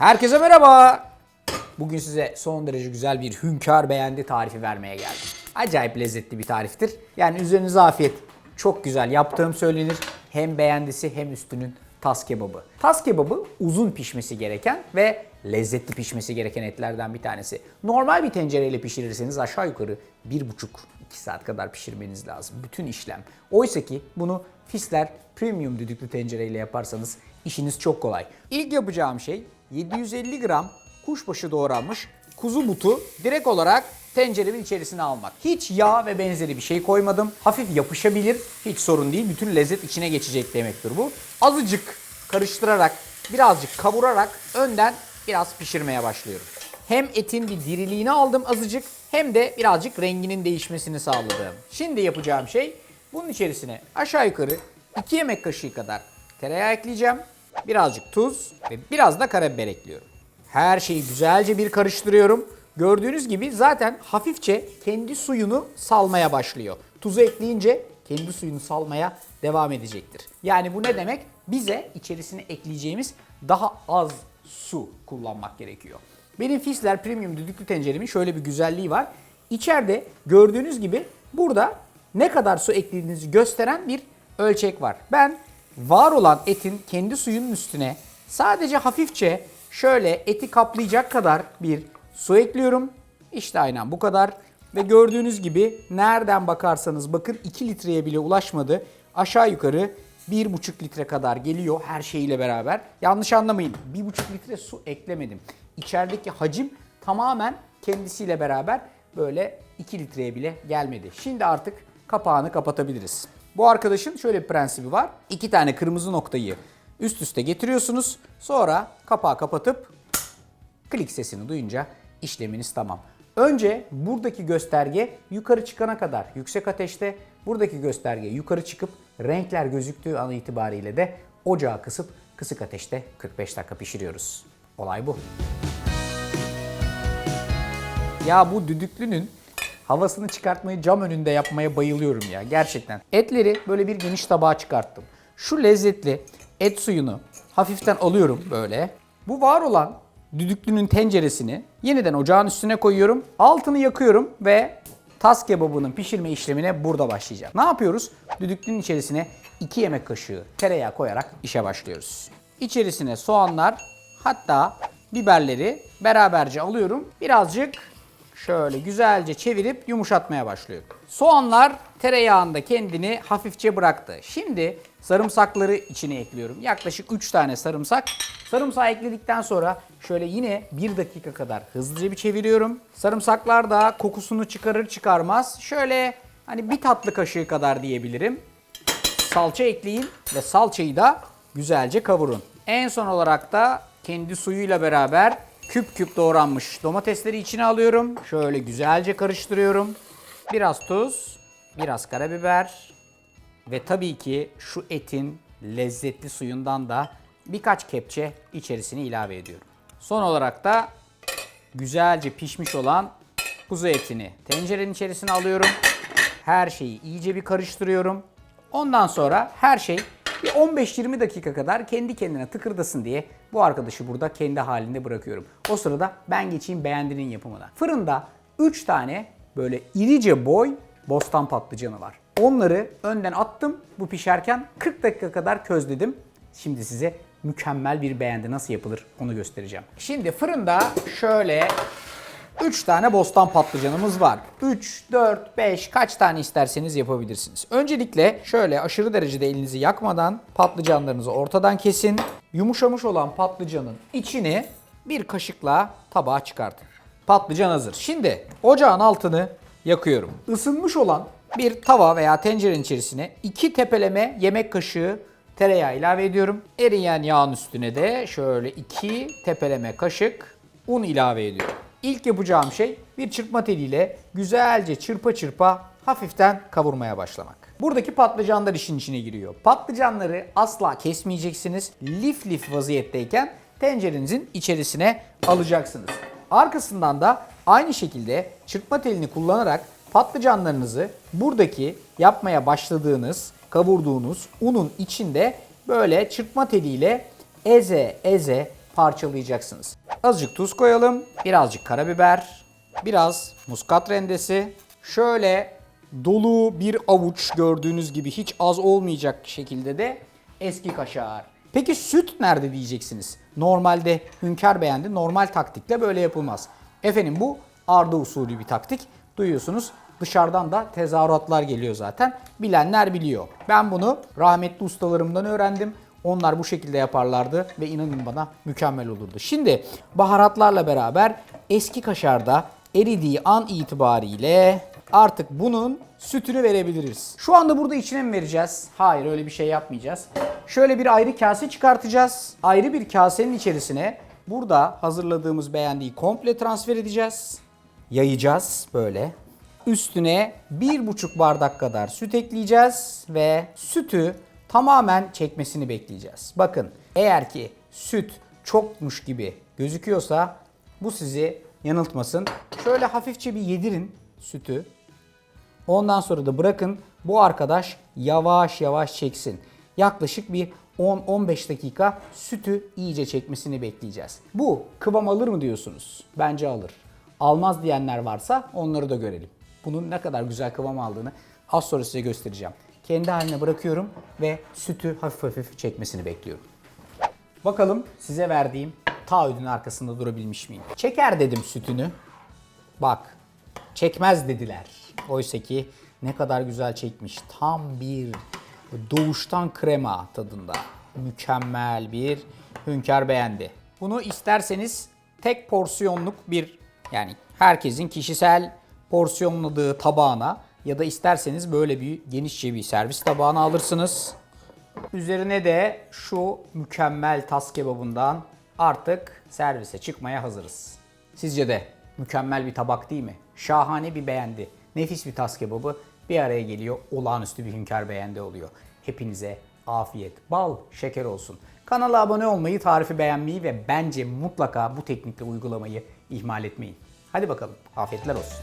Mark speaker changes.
Speaker 1: Herkese merhaba. Bugün size son derece güzel bir hünkâr beğendi tarifi vermeye geldim. Acayip lezzetli bir tariftir. Yani üzerinize afiyet. Çok güzel yaptığım söylenir. Hem beğendisi hem üstünün tas kebabı. Tas kebabı uzun pişmesi gereken ve lezzetli pişmesi gereken etlerden bir tanesi. Normal bir tencereyle pişirirseniz aşağı yukarı 1,5-2 saat kadar pişirmeniz lazım. Bütün işlem. Oysa ki bunu Fisler Premium düdüklü tencereyle yaparsanız işiniz çok kolay. İlk yapacağım şey 750 gram kuşbaşı doğranmış kuzu butu direkt olarak tenceremin içerisine almak. Hiç yağ ve benzeri bir şey koymadım. Hafif yapışabilir. Hiç sorun değil. Bütün lezzet içine geçecek demektir bu. Azıcık karıştırarak, birazcık kavurarak önden biraz pişirmeye başlıyorum. Hem etin bir diriliğini aldım azıcık hem de birazcık renginin değişmesini sağladım. Şimdi yapacağım şey bunun içerisine aşağı yukarı 2 yemek kaşığı kadar tereyağı ekleyeceğim. Birazcık tuz ve biraz da karabiber ekliyorum. Her şeyi güzelce bir karıştırıyorum. Gördüğünüz gibi zaten hafifçe kendi suyunu salmaya başlıyor. Tuzu ekleyince kendi suyunu salmaya devam edecektir. Yani bu ne demek? Bize içerisine ekleyeceğimiz daha az su kullanmak gerekiyor. Benim Fisler Premium düdüklü tenceremin şöyle bir güzelliği var. İçeride gördüğünüz gibi burada ne kadar su eklediğinizi gösteren bir ölçek var. Ben var olan etin kendi suyunun üstüne sadece hafifçe şöyle eti kaplayacak kadar bir su ekliyorum. İşte aynen bu kadar. Ve gördüğünüz gibi nereden bakarsanız bakın 2 litreye bile ulaşmadı. Aşağı yukarı 1,5 litre kadar geliyor her şeyiyle beraber. Yanlış anlamayın 1,5 litre su eklemedim. İçerideki hacim tamamen kendisiyle beraber böyle 2 litreye bile gelmedi. Şimdi artık kapağını kapatabiliriz. Bu arkadaşın şöyle bir prensibi var. İki tane kırmızı noktayı üst üste getiriyorsunuz. Sonra kapağı kapatıp klik sesini duyunca işleminiz tamam. Önce buradaki gösterge yukarı çıkana kadar yüksek ateşte, buradaki gösterge yukarı çıkıp renkler gözüktüğü an itibariyle de ocağı kısıp kısık ateşte 45 dakika pişiriyoruz. Olay bu. Ya bu düdüklünün havasını çıkartmayı cam önünde yapmaya bayılıyorum ya gerçekten. Etleri böyle bir geniş tabağa çıkarttım. Şu lezzetli et suyunu hafiften alıyorum böyle. Bu var olan düdüklünün tenceresini yeniden ocağın üstüne koyuyorum. Altını yakıyorum ve tas kebabının pişirme işlemine burada başlayacağım. Ne yapıyoruz? Düdüklünün içerisine 2 yemek kaşığı tereyağı koyarak işe başlıyoruz. İçerisine soğanlar hatta biberleri beraberce alıyorum. Birazcık şöyle güzelce çevirip yumuşatmaya başlıyorum. Soğanlar tereyağında kendini hafifçe bıraktı. Şimdi sarımsakları içine ekliyorum. Yaklaşık 3 tane sarımsak. Sarımsağı ekledikten sonra şöyle yine 1 dakika kadar hızlıca bir çeviriyorum. Sarımsaklar da kokusunu çıkarır çıkarmaz şöyle hani bir tatlı kaşığı kadar diyebilirim. Salça ekleyin ve salçayı da güzelce kavurun. En son olarak da kendi suyuyla beraber küp küp doğranmış domatesleri içine alıyorum. Şöyle güzelce karıştırıyorum. Biraz tuz, biraz karabiber ve tabii ki şu etin lezzetli suyundan da birkaç kepçe içerisine ilave ediyorum. Son olarak da güzelce pişmiş olan kuzu etini tencerenin içerisine alıyorum. Her şeyi iyice bir karıştırıyorum. Ondan sonra her şey bir 15-20 dakika kadar kendi kendine tıkırdasın diye bu arkadaşı burada kendi halinde bırakıyorum. O sırada ben geçeyim beğendinin yapımına. Fırında 3 tane böyle irice boy bostan patlıcanı var. Onları önden attım bu pişerken 40 dakika kadar közledim. Şimdi size mükemmel bir beğendi nasıl yapılır onu göstereceğim. Şimdi fırında şöyle 3 tane bostan patlıcanımız var. 3, 4, 5 kaç tane isterseniz yapabilirsiniz. Öncelikle şöyle aşırı derecede elinizi yakmadan patlıcanlarınızı ortadan kesin. Yumuşamış olan patlıcanın içini bir kaşıkla tabağa çıkartın. Patlıcan hazır. Şimdi ocağın altını yakıyorum. Isınmış olan bir tava veya tencerenin içerisine 2 tepeleme yemek kaşığı tereyağı ilave ediyorum. Eriyen yağın üstüne de şöyle 2 tepeleme kaşık un ilave ediyorum. İlk yapacağım şey bir çırpma teliyle güzelce çırpa çırpa hafiften kavurmaya başlamak. Buradaki patlıcanlar işin içine giriyor. Patlıcanları asla kesmeyeceksiniz. Lif lif vaziyetteyken tencerenizin içerisine alacaksınız. Arkasından da aynı şekilde çırpma telini kullanarak patlıcanlarınızı buradaki yapmaya başladığınız, kavurduğunuz unun içinde böyle çırpma teliyle eze eze parçalayacaksınız. Azıcık tuz koyalım, birazcık karabiber, biraz muskat rendesi. Şöyle dolu bir avuç gördüğünüz gibi hiç az olmayacak şekilde de eski kaşar. Peki süt nerede diyeceksiniz? Normalde hünkâr beğendi. Normal taktikle böyle yapılmaz. Efendim bu arda usulü bir taktik. Duyuyorsunuz dışarıdan da tezahüratlar geliyor zaten. Bilenler biliyor. Ben bunu rahmetli ustalarımdan öğrendim. Onlar bu şekilde yaparlardı ve inanın bana mükemmel olurdu. Şimdi baharatlarla beraber eski kaşarda eridiği an itibariyle artık bunun sütünü verebiliriz. Şu anda burada içine mi vereceğiz? Hayır öyle bir şey yapmayacağız. Şöyle bir ayrı kase çıkartacağız. Ayrı bir kasenin içerisine burada hazırladığımız beğendiği komple transfer edeceğiz. Yayacağız böyle. Üstüne bir buçuk bardak kadar süt ekleyeceğiz ve sütü tamamen çekmesini bekleyeceğiz. Bakın eğer ki süt çokmuş gibi gözüküyorsa bu sizi yanıltmasın. Şöyle hafifçe bir yedirin sütü. Ondan sonra da bırakın bu arkadaş yavaş yavaş çeksin. Yaklaşık bir 10-15 dakika sütü iyice çekmesini bekleyeceğiz. Bu kıvam alır mı diyorsunuz? Bence alır. Almaz diyenler varsa onları da görelim. Bunun ne kadar güzel kıvam aldığını az sonra size göstereceğim. Kendi haline bırakıyorum ve sütü hafif hafif çekmesini bekliyorum. Bakalım size verdiğim taahhüdün arkasında durabilmiş miyim? Çeker dedim sütünü. Bak çekmez dediler. Oysa ki ne kadar güzel çekmiş. Tam bir doğuştan krema tadında. Mükemmel bir hünkâr beğendi. Bunu isterseniz tek porsiyonluk bir yani herkesin kişisel porsiyonladığı tabağına ya da isterseniz böyle bir genişçe bir servis tabağına alırsınız. Üzerine de şu mükemmel tas kebabından artık servise çıkmaya hazırız. Sizce de mükemmel bir tabak değil mi? Şahane bir beğendi. Nefis bir tas kebabı bir araya geliyor. Olağanüstü bir hünkâr beğendi oluyor. Hepinize afiyet, bal, şeker olsun. Kanala abone olmayı, tarifi beğenmeyi ve bence mutlaka bu teknikle uygulamayı ihmal etmeyin. Hadi bakalım, afiyetler olsun.